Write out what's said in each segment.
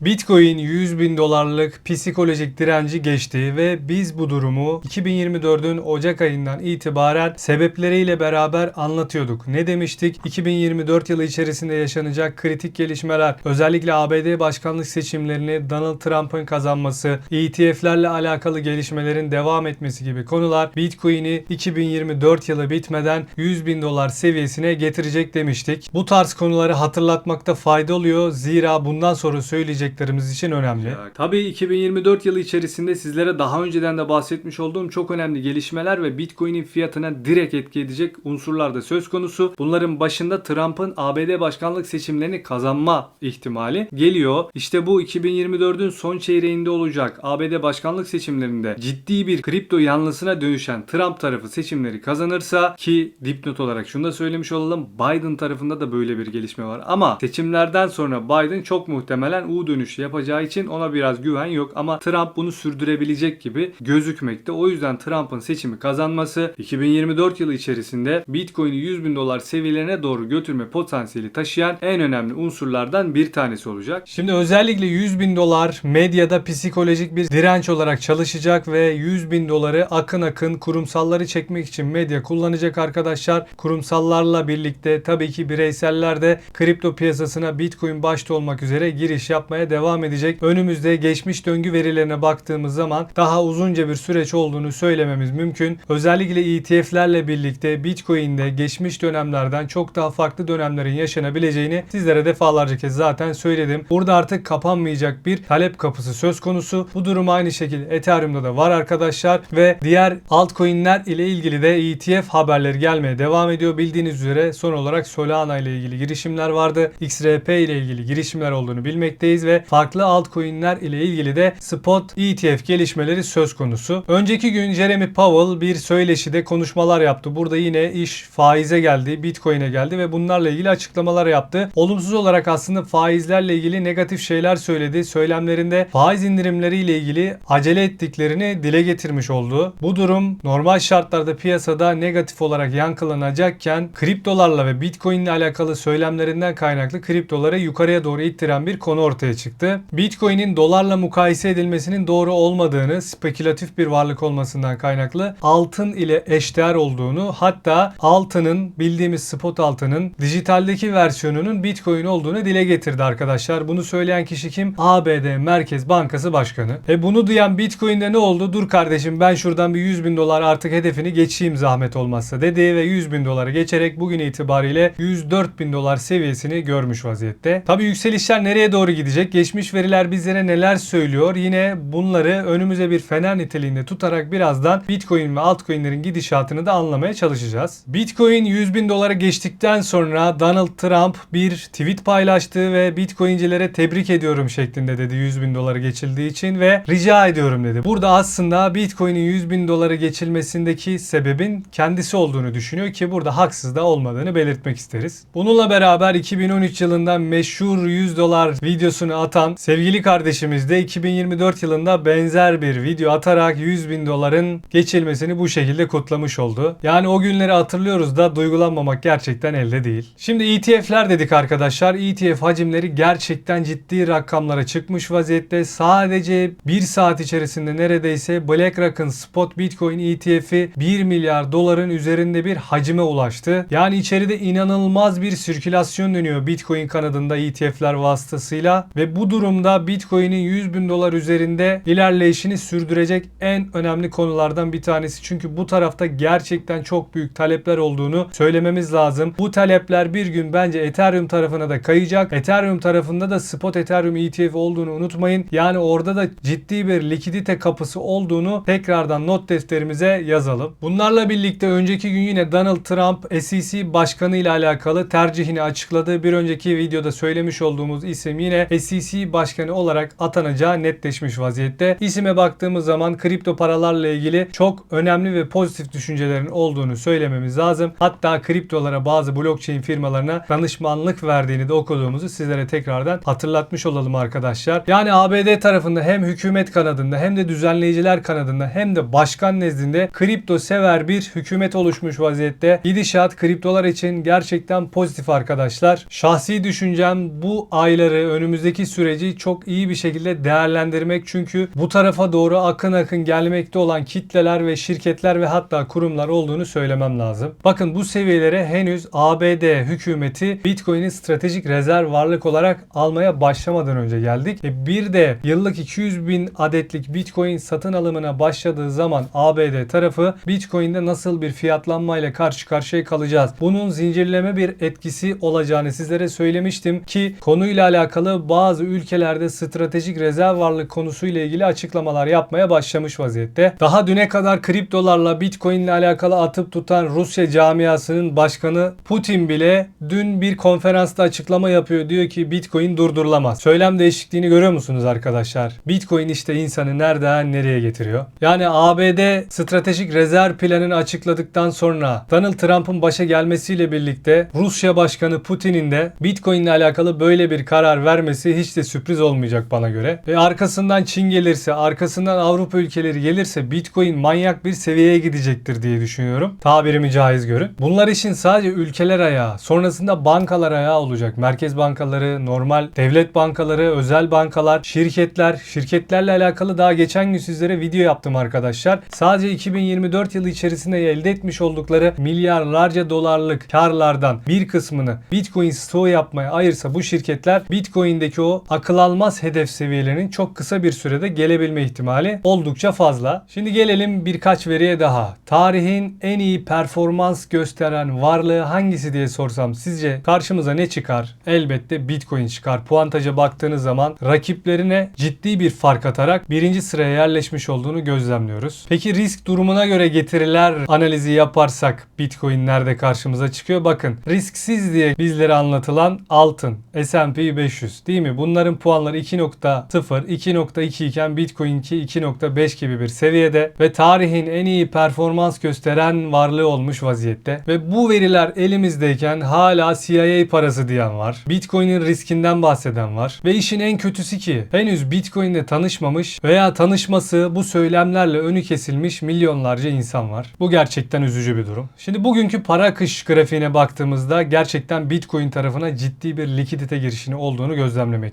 Bitcoin 100 bin dolarlık psikolojik direnci geçti ve biz bu durumu 2024'ün Ocak ayından itibaren sebepleriyle beraber anlatıyorduk. Ne demiştik? 2024 yılı içerisinde yaşanacak kritik gelişmeler, özellikle ABD başkanlık seçimlerini Donald Trump'ın kazanması, ETF'lerle alakalı gelişmelerin devam etmesi gibi konular Bitcoin'i 2024 yılı bitmeden 100 bin dolar seviyesine getirecek demiştik. Bu tarz konuları hatırlatmakta fayda oluyor. Zira bundan sonra söyleyeceklerimiz için önemli. Tabii 2024 yılı içerisinde sizlere daha önceden de bahsetmiş olduğum çok önemli gelişmeler ve Bitcoin'in fiyatına direkt etki edecek unsurlar da söz konusu. Bunların başında Trump'ın ABD başkanlık seçimlerini kazanma ihtimali geliyor. İşte bu 2024'ün son çeyreğinde olacak ABD başkanlık seçimlerinde ciddi bir kripto yanlısına dönüşen Trump tarafı seçimleri kazanırsa ki dipnot olarak şunu da söylemiş olalım Biden tarafında da böyle bir gelişme var. Ama seçimlerden sonra Biden çok muhtemelen U dönüşü yapacağı için ona biraz güven yok ama Trump bunu sürdürebilecek gibi gözükmekte. O yüzden Trump'ın seçimi kazanması 2024 yılı içerisinde Bitcoin'i 100 bin dolar seviyelerine doğru götürme potansiyeli taşıyan en önemli unsurlardan bir tanesi olacak. Şimdi özellikle 100 bin dolar medyada psikolojik bir direnç olarak çalışacak ve 100 bin doları akın akın kurumsalları çekmek için medya kullanacak arkadaşlar. Kurumsallarla birlikte tabii ki bireyseller de kripto piyasasına Bitcoin başta olmak üzere giriş yapmaya devam edecek. Önümüzde geçmiş döngü verilerine baktığımız zaman daha uzunca bir süreç olduğunu söylememiz mümkün. Özellikle ETF'lerle birlikte Bitcoin'de geçmiş dönemlerden çok daha farklı dönemlerin yaşanabileceğini sizlere defalarca kez zaten söyledim. Burada artık kapanmayacak bir talep kapısı söz konusu. Bu durum aynı şekilde Ethereum'da da var arkadaşlar ve diğer altcoin'ler ile ilgili de ETF haberleri gelmeye devam ediyor. Bildiğiniz üzere son olarak Solana ile ilgili girişimler vardı. XRP ile ilgili girişimler olduğunu bilmekteyiz ve farklı altcoin'ler ile ilgili de spot ETF gelişmeleri söz konusu. Önceki gün Jeremy Powell bir söyleşide konuşmalar yaptı. Burada yine iş faize geldi, Bitcoin'e geldi ve bunlarla ilgili açıklamalar yaptı. Olumsuz olarak aslında faizlerle ilgili negatif şeyler söyledi. Söylemlerinde faiz indirimleriyle ilgili acele ettiklerini dile getirmiş oldu. Bu durum normal şartlarda piyasada negatif olarak yankılanacakken kriptolarla ve Bitcoin ile alakalı söylemlerinden kaynaklı kriptoları yukarıya doğru ittiren bir konu ortaya çıktı. Bitcoin'in dolarla mukayese edilmesinin doğru olmadığını, spekülatif bir varlık olmasından kaynaklı altın ile eşdeğer olduğunu, hatta altının bildiğimiz spot altının dijitaldeki versiyonunun Bitcoin olduğunu dile getirdi arkadaşlar. Bunu söyleyen kişi kim? ABD Merkez Bankası Başkanı. E bunu duyan Bitcoin'de ne oldu? Dur kardeşim ben şuradan bir 100 bin dolar artık hedefini geçeyim zahmet olmazsa dedi ve 100 bin dolara geçerek bugün itibariyle 104 bin dolar seviyesini görmüş vaziyette. Tabi yükselişler nereye doğru gidecek? Geçmiş veriler bizlere neler söylüyor? Yine bunları önümüze bir fener niteliğinde tutarak birazdan Bitcoin ve altcoin'lerin gidişatını da anlamaya çalışacağız. Bitcoin 100 bin dolara geçtikten sonra Donald Trump bir tweet paylaştı ve Bitcoincilere tebrik ediyorum şeklinde dedi 100 bin dolara geçildiği için ve rica ediyorum dedi. Burada aslında Bitcoin'in 100 bin dolara geçilmesindeki sebebin kendisi olduğunu düşünüyor ki burada haksız da olmadığını belirtmek isteriz. Bununla beraber 2013 yılında meşhur 100 dolar videosunu atan sevgili kardeşimiz de 2024 yılında benzer bir video atarak 100 bin doların geçilmesini bu şekilde kutlamış oldu. Yani o günleri hatırlıyoruz da duygulanmamak gerçekten elde değil. Şimdi ETF'ler dedik arkadaşlar. ETF hacimleri gerçekten ciddi rakamlara çıkmış vaziyette. Sadece 1 saat içerisinde neredeyse BlackRock'ın spot Bitcoin ETF'i 1 milyar doların üzerinde bir hacime ulaştı. Yani içeride inanılmaz bir sirkülasyon dönüyor Bitcoin kanadında ETF'ler vasıtasıyla ve bu durumda Bitcoin'in 100 bin dolar üzerinde ilerleyişini sürdürecek en önemli konulardan bir tanesi. Çünkü bu tarafta gerçekten çok büyük talepler olduğunu söylememiz lazım. Bu talepler bir gün bence Ethereum tarafına da kayacak. Ethereum tarafında da spot Ethereum ETF olduğunu unutmayın. Yani orada da ciddi bir likidite kapısı olduğunu tekrardan not defterimize yazalım. Bunlarla birlikte önceki gün yine Donald Trump SEC başkanı ile alakalı tercihini açıkladı. Bir önceki videoda söylemiş olduğumuz isim yine SEC başkanı olarak atanacağı netleşmiş vaziyette. İsime baktığımız zaman kripto paralarla ilgili çok önemli ve pozitif düşüncelerin olduğunu söylememiz lazım. Hatta kriptolara bazı blockchain firmalarına danışmanlık verdiğini de okuduğumuzu sizlere tekrardan hatırlatmış olalım arkadaşlar. Yani ABD tarafında hem hükümet kanadında hem de düzenleyiciler kanadında hem de başkan nezdinde kripto sever bir hükümet oluşmuş vaziyette. Gidişat kriptolar için gerçekten pozitif arkadaşlar. Şahsi düşüncem bu ayları önümüzdeki süreci çok iyi bir şekilde değerlendirmek. Çünkü bu tarafa doğru akın akın gelmekte olan kitleler ve şirketler ve hatta kurumlar olduğunu söylemem lazım. Bakın bu seviyelere henüz ABD hükümeti Bitcoin'i stratejik rezerv varlık olarak almaya başlamadan önce geldik. E bir de yıllık 200 bin adetlik Bitcoin satın alımına başladığı zaman ABD tarafı Bitcoin'de nasıl bir fiyatlanmayla karşı karşıya kalacağız? Bunun zincirleme bir etkisi olacağını sizlere söylemiştim ki konuyla alakalı bazı ülkelerde stratejik rezerv varlık konusuyla ilgili açıklamalar yapmaya başlamış vaziyette. Daha düne kadar kriptolarla Bitcoin ile alakalı atıp tutan Rusya camiasının başkanı Putin bile dün bir konferansta açıklama yapıyor. Diyor ki Bitcoin durdurulamaz. Söylem değişikliğini görüyor musunuz arkadaşlar? Bitcoin işte insanı nereden nereye getiriyor? Yani ABD stratejik rezerv planını açıkladıktan sonra Donald Trump'ın başa gelmesiyle birlikte Rusya Başkanı Putin'in de Bitcoin ile alakalı böyle bir karar vermesi hiç de sürpriz olmayacak bana göre. Ve arkasından Çin gelirse, arkasından Avrupa ülkeleri gelirse Bitcoin manyak bir seviyeye gidecektir diye düşünüyorum. Tabirimi caiz görün. Bunlar için sadece ülkeler ayağı, sonrasında bankalar ayağı olacak. Merkez bankaları, normal devlet bankaları, özel bankalar, şirketler, şirketlerle alakalı daha geçen gün sizlere video yaptım arkadaşlar. Sadece 2024 yılı içerisinde elde etmiş oldukları milyarlarca dolarlık karlardan bir kısmını Bitcoin stoğu yapmaya ayırsa bu şirketler Bitcoin'deki o akıl almaz hedef seviyelerinin çok kısa bir sürede gelebilme ihtimali oldukça fazla. Şimdi gelelim birkaç veriye daha. Tarihin en iyi performans gösteren varlığı hangisi diye sorsam sizce karşımıza ne çıkar? Elbette Bitcoin çıkar. Puantaja baktığınız zaman rakiplerine ciddi bir fark atarak birinci sıraya yerleşmiş olduğunu gözlemliyoruz. Peki risk durumuna göre getiriler analizi yaparsak Bitcoin nerede karşımıza çıkıyor? Bakın risksiz diye bizlere anlatılan altın, S&P 500 değil mi? Bunların puanları 2.0, 2.2 iken Bitcoin'ki 2.5 gibi bir seviyede ve tarihin en iyi performans gösteren varlığı olmuş vaziyette. Ve bu veriler elimizdeyken hala CIA parası diyen var. Bitcoin'in riskinden bahseden var. Ve işin en kötüsü ki henüz Bitcoin'le tanışmamış veya tanışması bu söylemlerle önü kesilmiş milyonlarca insan var. Bu gerçekten üzücü bir durum. Şimdi bugünkü para akış grafiğine baktığımızda gerçekten Bitcoin tarafına ciddi bir likidite girişini olduğunu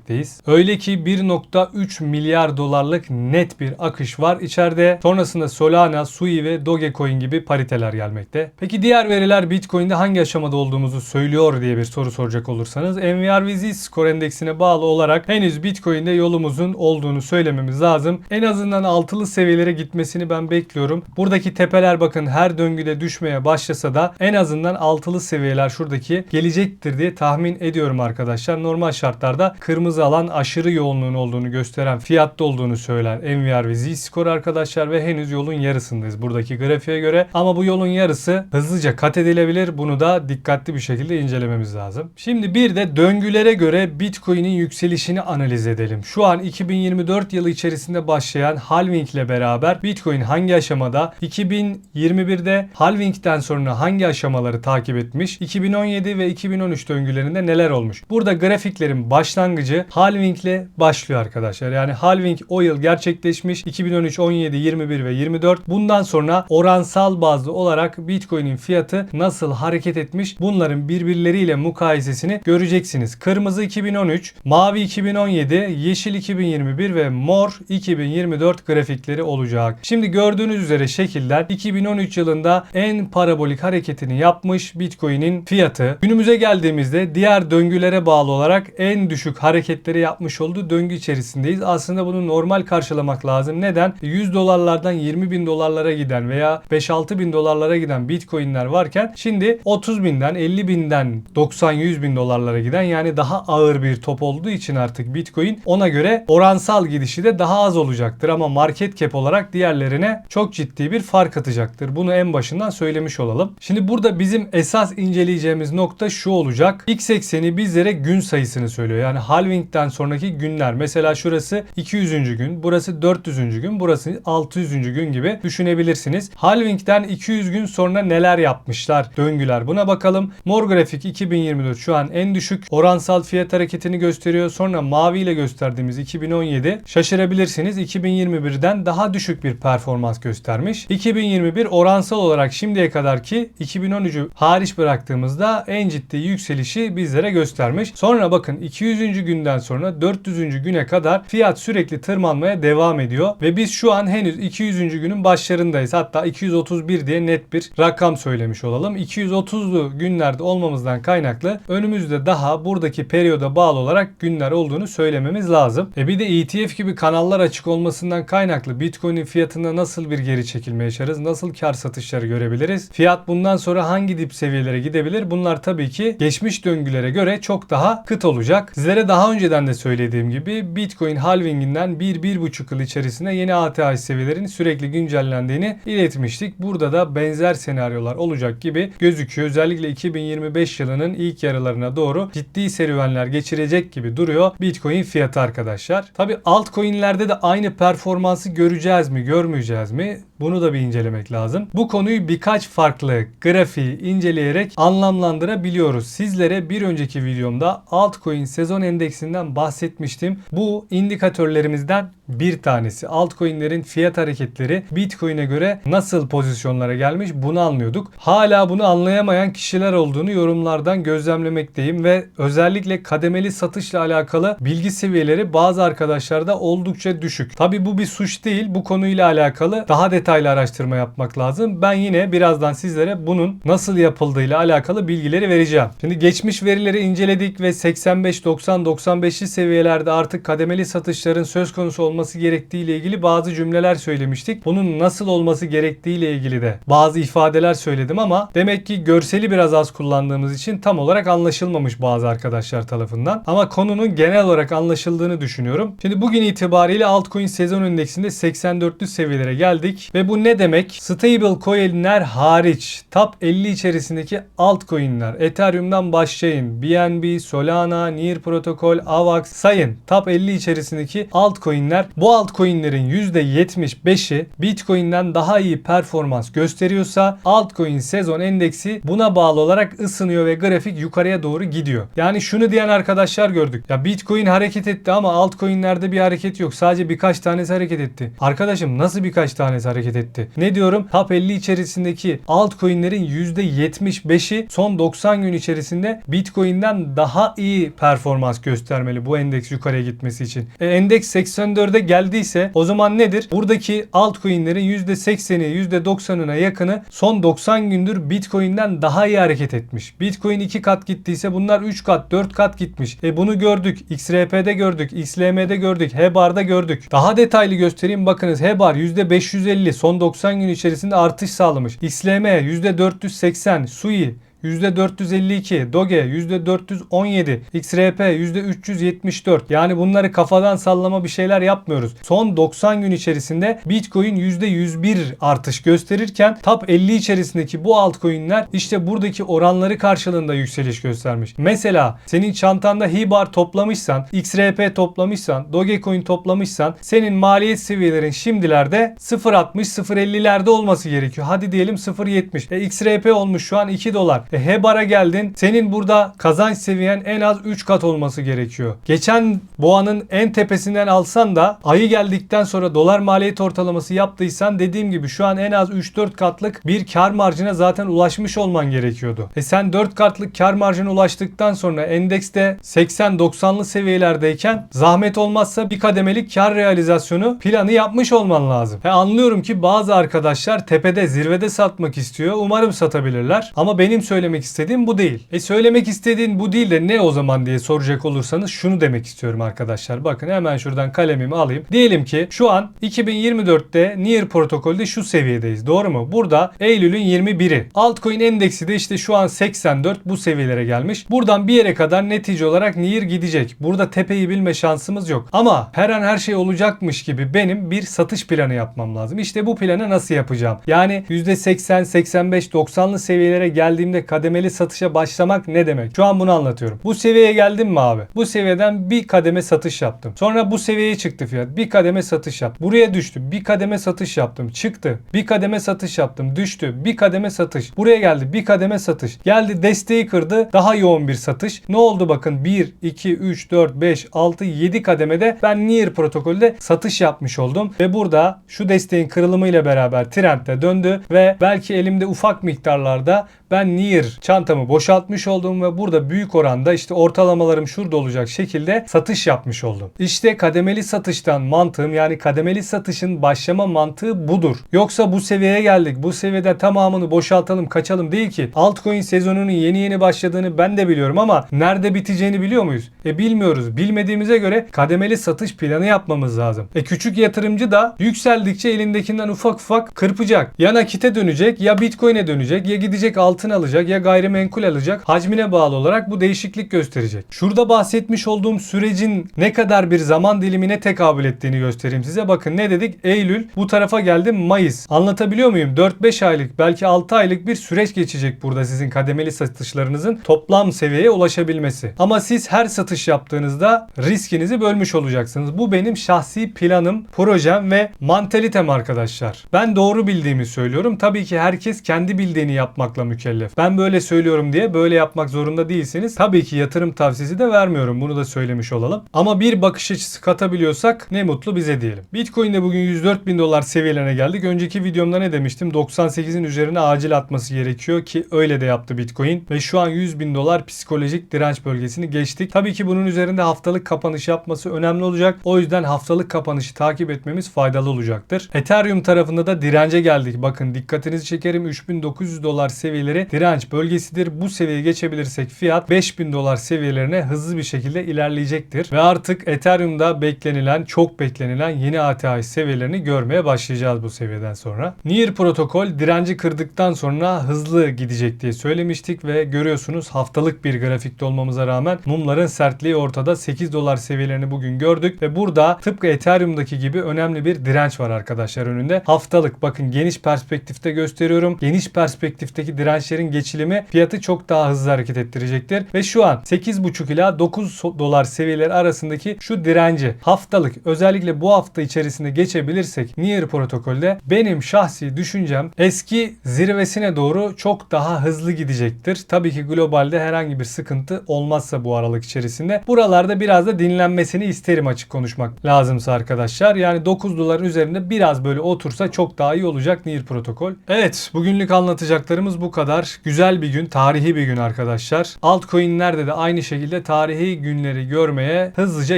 gözlemlemekteyiz. Öyle ki 1.3 milyar dolarlık net bir akış var içeride. Sonrasında Solana, Sui ve Dogecoin gibi pariteler gelmekte. Peki diğer veriler Bitcoin'de hangi aşamada olduğumuzu söylüyor diye bir soru soracak olursanız NVRVZ skor endeksine bağlı olarak henüz Bitcoin'de yolumuzun olduğunu söylememiz lazım. En azından altılı seviyelere gitmesini ben bekliyorum. Buradaki tepeler bakın her döngüde düşmeye başlasa da en azından altılı seviyeler şuradaki gelecektir diye tahmin ediyorum arkadaşlar. Normal şartlarda kırmızı alan aşırı yoğunluğun olduğunu gösteren fiyatta olduğunu söyler NVR ve Z skor arkadaşlar ve henüz yolun yarısındayız buradaki grafiğe göre. Ama bu yolun yarısı hızlıca kat edilebilir. Bunu da dikkatli bir şekilde incelememiz lazım. Şimdi bir de döngülere göre Bitcoin'in yükselişini analiz edelim. Şu an 2024 yılı içerisinde başlayan halving ile beraber Bitcoin hangi aşamada? 2021'de halvingden sonra hangi aşamaları takip etmiş? 2017 ve 2013 döngülerinde neler olmuş? Burada grafiklerin başlangıcı halving ile başlıyor arkadaşlar. Yani halving o yıl gerçekleşmiş. 2013, 17, 21 ve 24. Bundan sonra oransal bazlı olarak Bitcoin'in fiyatı nasıl hareket etmiş? Bunların birbirleriyle mukayesesini göreceksiniz. Kırmızı 2013, mavi 2017, yeşil 2021 ve mor 2024 grafikleri olacak. Şimdi gördüğünüz üzere şekiller 2013 yılında en parabolik hareketini yapmış Bitcoin'in fiyatı. Günümüze geldiğimizde diğer döngülere bağlı olarak en düşük hareketleri yapmış olduğu döngü içerisindeyiz. Aslında bunu normal karşılamak lazım. Neden? 100 dolarlardan 20 bin dolarlara giden veya 5-6 bin dolarlara giden Bitcoin'ler varken şimdi 30 binden 50 binden 90-100 bin dolarlara giden yani daha ağır bir top olduğu için artık Bitcoin ona göre oransal gidişi de daha az olacaktır ama market cap olarak diğerlerine çok ciddi bir fark atacaktır. Bunu en başından söylemiş olalım. Şimdi burada bizim esas inceleyeceğimiz nokta şu olacak. X ekseni bizlere gün sayısını söylüyor. Yani halvingden sonraki günler. Mesela şurası 200. gün, burası 400. gün, burası 600. gün gibi düşünebilirsiniz. Halvingden 200 gün sonra neler yapmışlar döngüler. Buna bakalım. Mor grafik 2024 şu an en düşük oransal fiyat hareketini gösteriyor. Sonra mavi ile gösterdiğimiz 2017 şaşırabilirsiniz. 2021'den daha düşük bir performans göstermiş. 2021 oransal olarak şimdiye kadar ki 2013'ü hariç bıraktığımızda en ciddi yükselişi bizlere göstermiş. Sonra bakın 200. günde günden sonra 400. güne kadar fiyat sürekli tırmanmaya devam ediyor ve biz şu an henüz 200. günün başlarındayız. Hatta 231 diye net bir rakam söylemiş olalım. 230'lu günlerde olmamızdan kaynaklı önümüzde daha buradaki periyoda bağlı olarak günler olduğunu söylememiz lazım. E bir de ETF gibi kanallar açık olmasından kaynaklı Bitcoin'in fiyatında nasıl bir geri çekilme yaşarız? Nasıl kar satışları görebiliriz? Fiyat bundan sonra hangi dip seviyelere gidebilir? Bunlar tabii ki geçmiş döngülere göre çok daha kıt olacak. Sizlere daha önceden de söylediğim gibi Bitcoin halvinginden 1-1,5 yıl içerisinde yeni ATH seviyelerin sürekli güncellendiğini iletmiştik. Burada da benzer senaryolar olacak gibi gözüküyor. Özellikle 2025 yılının ilk yarılarına doğru ciddi serüvenler geçirecek gibi duruyor Bitcoin fiyatı arkadaşlar. Tabi altcoin'lerde de aynı performansı göreceğiz mi, görmeyeceğiz mi? Bunu da bir incelemek lazım. Bu konuyu birkaç farklı grafiği inceleyerek anlamlandırabiliyoruz. Sizlere bir önceki videomda altcoin sezon endeksinden bahsetmiştim. Bu indikatörlerimizden bir tanesi. Altcoin'lerin fiyat hareketleri Bitcoin'e göre nasıl pozisyonlara gelmiş bunu anlıyorduk. Hala bunu anlayamayan kişiler olduğunu yorumlardan gözlemlemekteyim ve özellikle kademeli satışla alakalı bilgi seviyeleri bazı arkadaşlarda oldukça düşük. Tabi bu bir suç değil. Bu konuyla alakalı daha detaylı araştırma yapmak lazım. Ben yine birazdan sizlere bunun nasıl yapıldığıyla alakalı bilgileri vereceğim. Şimdi geçmiş verileri inceledik ve 85 90 95'li seviyelerde artık kademeli satışların söz konusu olması gerektiği ile ilgili bazı cümleler söylemiştik. Bunun nasıl olması gerektiği ile ilgili de bazı ifadeler söyledim ama demek ki görseli biraz az kullandığımız için tam olarak anlaşılmamış bazı arkadaşlar tarafından. Ama konunun genel olarak anlaşıldığını düşünüyorum. Şimdi bugün itibariyle altcoin sezon endeksinde 84'lü seviyelere geldik ve bu ne demek? Stable coin'ler hariç top 50 içerisindeki altcoin'ler Ethereum'dan başlayın. BNB, Solana, Near Protocol, AVAX sayın. Top 50 içerisindeki altcoin'ler bu altcoin'lerin %75'i Bitcoin'den daha iyi performans gösteriyorsa altcoin sezon endeksi buna bağlı olarak ısınıyor ve grafik yukarıya doğru gidiyor. Yani şunu diyen arkadaşlar gördük. Ya Bitcoin hareket etti ama altcoin'lerde bir hareket yok. Sadece birkaç tanesi hareket etti. Arkadaşım nasıl birkaç tanesi hareket etti? Ne diyorum? Top 50 içerisindeki altcoin'lerin %75'i son 90 gün içerisinde Bitcoin'den daha iyi performans göstermeli bu endeks yukarıya gitmesi için. E, endeks 84'e geldiyse o zaman nedir? Buradaki altcoin'lerin %80'i %90'ına yakını son 90 gündür Bitcoin'den daha iyi hareket etmiş. Bitcoin 2 kat gittiyse bunlar 3 kat 4 kat gitmiş. E bunu gördük. XRP'de gördük. XLM'de gördük. HBAR'da gördük. Daha detaylı göstereyim. Bakınız HBAR %550 son 90 gün içerisinde artış sağlamış. XLM %480. SUI %452, Doge %417, XRP %374. Yani bunları kafadan sallama bir şeyler yapmıyoruz. Son 90 gün içerisinde Bitcoin %101 artış gösterirken top 50 içerisindeki bu altcoin'ler işte buradaki oranları karşılığında yükseliş göstermiş. Mesela senin çantanda HIBAR toplamışsan, XRP toplamışsan, Dogecoin toplamışsan senin maliyet seviyelerin şimdilerde 0.60 0.50'lerde olması gerekiyor. Hadi diyelim 0.70. E, XRP olmuş şu an 2 dolar. E, HEBAR'a geldin. Senin burada kazanç seviyen en az 3 kat olması gerekiyor. Geçen boğanın en tepesinden alsan da ayı geldikten sonra dolar maliyet ortalaması yaptıysan dediğim gibi şu an en az 3-4 katlık bir kar marjına zaten ulaşmış olman gerekiyordu. E sen 4 katlık kar marjına ulaştıktan sonra endekste 80-90'lı seviyelerdeyken zahmet olmazsa bir kademelik kar realizasyonu planı yapmış olman lazım. E anlıyorum ki bazı arkadaşlar tepede zirvede satmak istiyor. Umarım satabilirler. Ama benim söylemek istediğim bu değil. E söylemek istediğin bu değil de ne o zaman diye soracak olursanız şunu demek istiyorum arkadaşlar. Bakın hemen şuradan kalemimi alayım. Diyelim ki şu an 2024'te Near protokolde şu seviyedeyiz. Doğru mu? Burada Eylül'ün 21'i. Altcoin endeksi de işte şu an 84 bu seviyelere gelmiş. Buradan bir yere kadar netice olarak Near gidecek. Burada tepeyi bilme şansımız yok. Ama her an her şey olacakmış gibi benim bir satış planı yapmam lazım. İşte bu planı nasıl yapacağım? Yani %80, 85, 90'lı seviyelere geldiğimde kademeli satışa başlamak ne demek? Şu an bunu anlatıyorum. Bu seviyeye geldim mi abi? Bu seviyeden bir kademe satış yaptım. Sonra bu seviyeye çıktı fiyat. Bir kademe satış yaptım. Buraya düştü. Bir kademe satış yaptım. Çıktı. Bir kademe satış yaptım. Düştü. Bir kademe satış. Buraya geldi. Bir kademe satış. Geldi desteği kırdı. Daha yoğun bir satış. Ne oldu bakın? 1, 2, 3, 4, 5, 6, 7 kademede ben Near protokolde satış yapmış oldum. Ve burada şu desteğin kırılımıyla beraber trendde döndü ve belki elimde ufak miktarlarda ben Near Near çantamı boşaltmış oldum ve burada büyük oranda işte ortalamalarım şurada olacak şekilde satış yapmış oldum. İşte kademeli satıştan mantığım yani kademeli satışın başlama mantığı budur. Yoksa bu seviyeye geldik. Bu seviyede tamamını boşaltalım kaçalım değil ki. Altcoin sezonunun yeni yeni başladığını ben de biliyorum ama nerede biteceğini biliyor muyuz? E bilmiyoruz. Bilmediğimize göre kademeli satış planı yapmamız lazım. E küçük yatırımcı da yükseldikçe elindekinden ufak ufak kırpacak. Ya nakite dönecek ya bitcoin'e dönecek ya gidecek altın alacak ya gayrimenkul alacak. Hacmine bağlı olarak bu değişiklik gösterecek. Şurada bahsetmiş olduğum sürecin ne kadar bir zaman dilimine tekabül ettiğini göstereyim size. Bakın ne dedik? Eylül bu tarafa geldi Mayıs. Anlatabiliyor muyum? 4-5 aylık belki 6 aylık bir süreç geçecek burada sizin kademeli satışlarınızın toplam seviyeye ulaşabilmesi. Ama siz her satış yaptığınızda riskinizi bölmüş olacaksınız. Bu benim şahsi planım, projem ve mantalitem arkadaşlar. Ben doğru bildiğimi söylüyorum. Tabii ki herkes kendi bildiğini yapmakla mükellef. Ben böyle söylüyorum diye böyle yapmak zorunda değilsiniz. Tabii ki yatırım tavsiyesi de vermiyorum. Bunu da söylemiş olalım. Ama bir bakış açısı katabiliyorsak ne mutlu bize diyelim. Bitcoin'de bugün 104 bin dolar seviyelerine geldik. Önceki videomda ne demiştim? 98'in üzerine acil atması gerekiyor ki öyle de yaptı Bitcoin. Ve şu an 100 bin dolar psikolojik direnç bölgesini geçtik. Tabii ki bunun üzerinde haftalık kapanış yapması önemli olacak. O yüzden haftalık kapanışı takip etmemiz faydalı olacaktır. Ethereum tarafında da dirence geldik. Bakın dikkatinizi çekerim 3900 dolar seviyeleri direnç bölgesidir. Bu seviyeyi geçebilirsek fiyat 5000 dolar seviyelerine hızlı bir şekilde ilerleyecektir. Ve artık Ethereum'da beklenilen, çok beklenilen yeni ATH seviyelerini görmeye başlayacağız bu seviyeden sonra. Near protokol direnci kırdıktan sonra hızlı gidecek diye söylemiştik ve görüyorsunuz haftalık bir grafikte olmamıza rağmen mumların sertliği ortada 8 dolar seviyelerini bugün gördük ve burada tıpkı Ethereum'daki gibi önemli bir direnç var arkadaşlar önünde. Haftalık bakın geniş perspektifte gösteriyorum. Geniş perspektifteki dirençlerin geçilimi fiyatı çok daha hızlı hareket ettirecektir ve şu an 8,5 ila 9 dolar seviyeleri arasındaki şu direnci haftalık özellikle bu hafta içerisinde geçebilirsek Near protokolde benim şahsi düşüncem eski zirvesine doğru çok daha hızlı gidecektir. Tabii ki globalde herhangi bir sıkıntı olmazsa bu aralık içerisinde. Buralarda biraz da dinlenmesini isterim açık konuşmak lazımsa arkadaşlar. Yani 9 doların üzerinde biraz böyle otursa çok daha iyi olacak Near protokol. Evet bugünlük anlatacaklarımız bu kadar. Güzel bir gün, tarihi bir gün arkadaşlar. Altcoin'lerde de aynı şekilde tarihi günleri görmeye hızlıca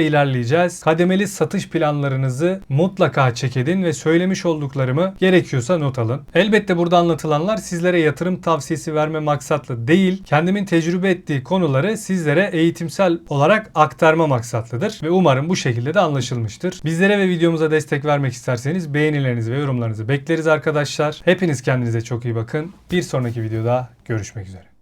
ilerleyeceğiz. Kademeli satış planlarınızı mutlaka check edin ve söylemiş olduklarımı gerekiyorsa not alın. Elbette burada anlatılanlar sizlere yatırım tavsiyesi verme maksatlı değil, kendimin tecrübe ettiği konuları sizlere eğitimsel olarak aktarma maksatlıdır ve umarım bu şekilde de anlaşılmıştır. Bizlere ve videomuza destek vermek isterseniz beğenilerinizi ve yorumlarınızı bekleriz arkadaşlar. Hepiniz kendinize çok iyi bakın. Bir sonraki videoda görüşmek üzere.